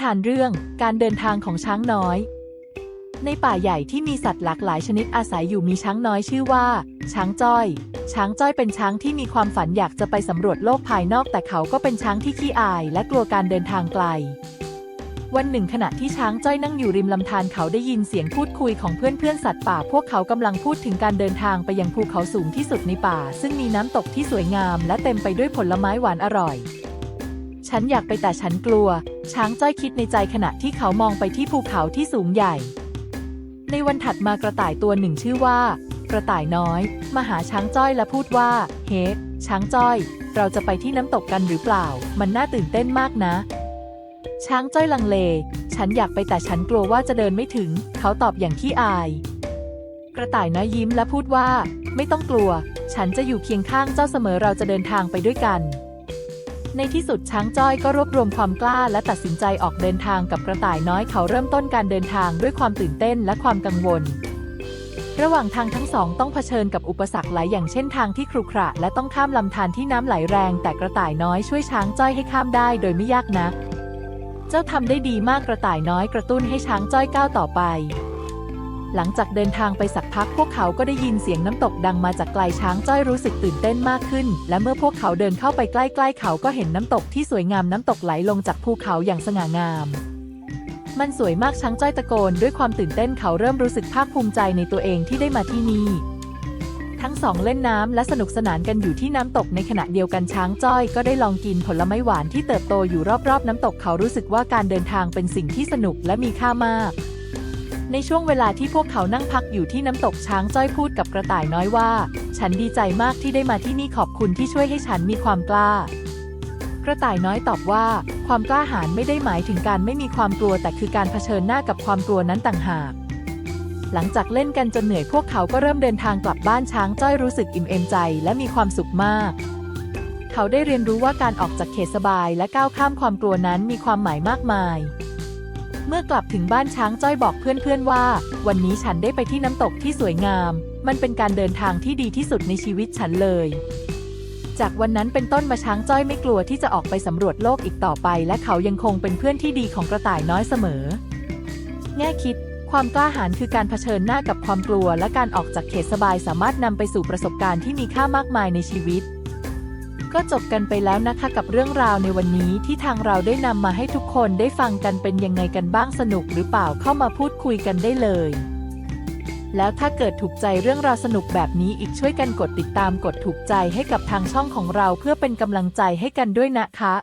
ทานเรื่องการเดินทางของช้างน้อย ในป่าใหญ่ที่มีสัตว์หลากหลายชนิดอาศัยอยู่มีช้างน้อยชื่อว่า ช้างจ้อย ช้างจ้อยเป็นช้างที่มีความฝันอยากจะไปสำรวจโลกภายนอกแต่เขาก็เป็นช้างที่ขี้อายและกลัวการเดินทางไกล วันหนึ่งขณะที่ช้างจ้อยนั่งอยู่ริมลำธารเขาได้ยินเสียงพูดคุยของเพื่อนๆสัตว์ป่า พวกเขากำลังพูดถึงการเดินทางไปยังภูเขาสูงที่สุดในป่า ซึ่งมีน้ำตกที่สวยงาม และเต็มไปด้วยผลไม้หวานอร่อย ฉันอยากไปแต่ฉันกลัว ช้างจ้อยคิดในใจขณะที่เขามองไปที่ภูเขาที่สูงใหญ่ ในวันถัดมากระต่ายตัวหนึ่งชื่อว่า กระต่ายน้อยมาหาช้างจ้อยและพูดว่า เฮ้ช้างจ้อย เราจะไปที่น้ำตกกันหรือเปล่า มันน่าตื่นเต้นมากนะ ช้างจ้อยลังเล ฉันอยากไปแต่ฉันกลัวว่าจะเดินไม่ถึง เขาตอบอย่างขี้อาย กระต่ายน้อยยิ้มและพูดว่า ไม่ต้องกลัว ฉันจะอยู่เคียงข้างเจ้าเสมอเราจะเดินทางไปด้วยกัน ในที่สุดช้างจ้อยก็รวบรวมความกล้าและตัดสินใจออกเดินทางกับกระต่ายน้อยเขาเริ่มต้นการเดินทางด้วยความตื่นเต้นและความกังวล ระหว่างทางทั้งสองต้องเผชิญกับอุปสรรคหลายอย่างเช่นทางที่ครุขระและต้องข้ามลำธารที่น้ำไหลแรง แต่กระต่ายน้อยช่วยช้างจ้อยให้ข้ามได้โดยไม่ยากนัก เจ้าทำได้ดีมากกระต่ายน้อยกระตุ้นให้ช้างจ้อยก้าวต่อไป หลังจากเดินทางไปสักพักพวกเขาก็ได้ยินเสียงน้ำตกดังมาจากไกลช้างจ้อยรู้สึกตื่นเต้นมากขึ้น และเมื่อพวกเขาเดินเข้าไปใกล้ๆเขาก็เห็นน้ำตกที่สวยงามน้ำตกไหลลงจากภูเขาอย่างสง่างาม มันสวยมากช้างจ้อยตะโกนด้วยความตื่นเต้นเขาเริ่มรู้สึกภาคภูมิใจในตัวเองที่ได้มาที่นี่ทั้งสองเล่นน้ำและสนุกสนานกันอยู่ที่น้ำตกในขณะเดียวกันช้างจ้อยก็ได้ลองกินผลไม้หวานที่เติบโตอยู่รอบๆ น้ำตกเขารู้สึกว่าการเดินทางเป็นสิ่งที่สนุกและมีค่ามาก ในช่วงเวลาที่พวกเขานั่งพักอยู่ที่น้ำตกช้างจ้อยพูดกับกระต่ายน้อยว่า ฉันดีใจมากที่ได้มาที่นี่ขอบคุณที่ช่วยให้ฉันมีความกล้า กระต่ายน้อยตอบว่า ความกล้าหาญไม่ได้หมายถึงการไม่มีความกลัวแต่คือการเผชิญหน้ากับความกลัวนั้นต่างหาก หลังจากเล่นกันจนเหนื่อยพวกเขาก็เริ่มเดินทางกลับบ้านช้างจ้อยรู้สึกอิ่มเอมใจและมีความสุขมากเขาได้เรียนรู้ว่าการออกจากเขตสบายและก้าวข้ามความกลัวนั้นมีความหมายมากมาย เมื่อกลับถึงบ้านช้างจ้อยบอกเพื่อนๆว่า วันนี้ฉันได้ไปที่น้ำตกที่สวยงาม มันเป็นการเดินทางที่ดีที่สุดในชีวิตฉันเลย จากวันนั้นเป็นต้นมาช้างจ้อยไม่กลัวที่จะออกไปสำรวจโลกอีกต่อไป และเขายังคงเป็นเพื่อนที่ดีของกระต่ายน้อยเสมอ แง่คิดความกล้าหาญคือการเผชิญหน้ากับความกลัว และการออกจากเขตสบายสามารถนำไปสู่ประสบการณ์ที่มีค่ามากมายในชีวิต ก็จบกันไปแล้วนะคะกับเรื่องราวในวันนี้ที่ทางเราได้นำมาให้ทุกคนได้ฟังกันเป็นยังไงกันบ้างสนุกหรือเปล่าเข้ามาพูดคุยกันได้เลย แล้วถ้าเกิดถูกใจเรื่องราวสนุกแบบนี้อีกช่วยกันกดติดตามกดถูกใจให้กับทางช่องของเราเพื่อเป็นกำลังใจให้กันด้วยนะคะ